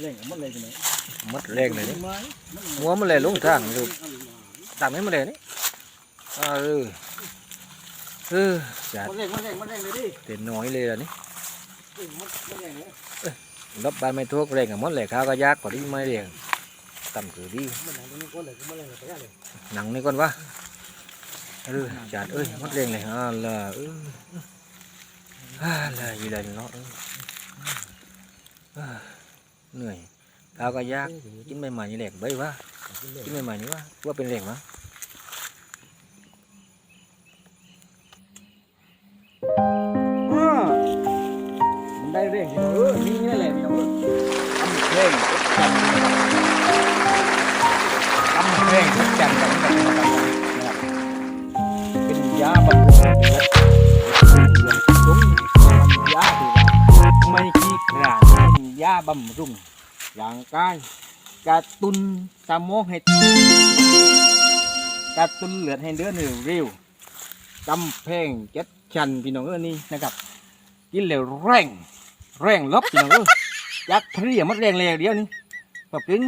เล่งมันเลยกันไหนหมดแรงเลยนี่หัวมันเลยลงทางดูตักให้มันเลยนี่เออเออจัดมันเล่งมันเล่งมันเล่งเลยดิเต็มน้อยเลยล่ะนี่มันมันเล่งเลยรับบ้านไม่ทั่วแรงกับมดเลยข้าวก็ยากกว่าที่ไม่เรียงต่ำคือดีมันหนังตรงนี้ก็เลยก็มันเล่งเลยไปยังเลยหนังนี่ก่อนวะเออจัดเอ้ยมดแรงเลยอ่าละเอออ่าละอยู่เลยเนาะ เอออ่าเหนื่อยข้าวก็ยากกินใหม่ๆนี่แหลกใบวะกินใหม่ๆนี่วะว่าเป็นแรงวะมันได้เร่งสิเออมีนี่แหละพี่น้องเออทำเร่งทำเร่งทุกอย่างแบบนี้ ยาบำรุงร่างกายกระตุ้นสมองให้กระตุ้นเลือดให้เดินเร็วๆกำแพงเจ็ดชันพี่น้องเอ้นี่นะครับ กินแล้วแรงแรงลบพี่น้องเออยักษ์เพลียมัดแรงเลยเดียวนี่พอกิน